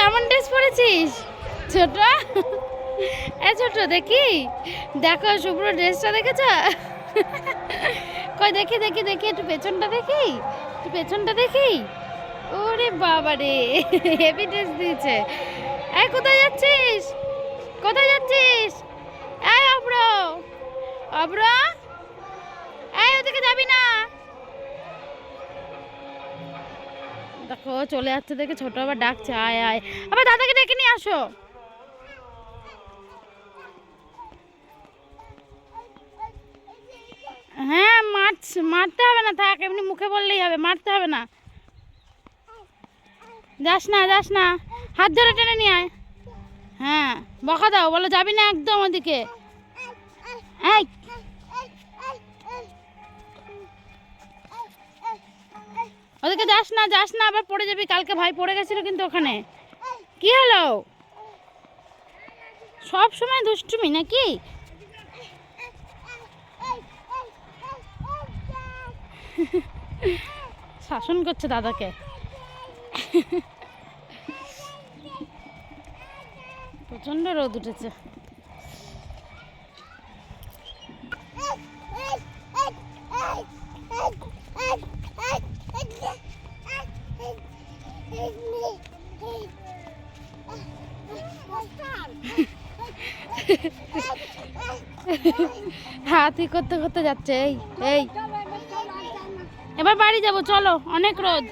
কেমন ড্রেস পরেছিস? ছোট? এ ছোট, দেখি। দেখো, শুভ্র ড্রেসটা দেখেছ? কই, দেখি দেখি দেখি, একটু পেছনটা দেখি। একটু পেছনটা দেখি। ওরে বাবা রে হেভি ড্রেস দিয়েছে। এ, কোথায় যাচ্ছিস? কোথায় যাচ্ছিস? দেখো, চলে যাচ্ছে দেখে ছোট আবার ডাকছে, আয় আয়। আবার দাদাকে ডেকে নিয়ে আসো। হ্যাঁ মার মারতে হবে না, থাক, এমনি মুখে বললেই হবে, মারতে হবে না। যাস না যাস না, হাত ধরে টেনে নিয়ে আয়। হ্যাঁ বকা দাও, বলো, যাবি না একদম ওদিকে? এই ওদিকে যাস না যাস না, আবার পড়ে যাবি। কালকে ভাই পড়ে গেছিল কিন্তু ওখানে। কি হলো? সব সময় দুষ্টুমি নাকি? শাসন করছে দাদাকে। প্রচণ্ড রোদ উঠেছে। হাতি করতে করতে যাচ্ছে এই এই। এবার বাড়ি যাব চলো অনেক রোদ।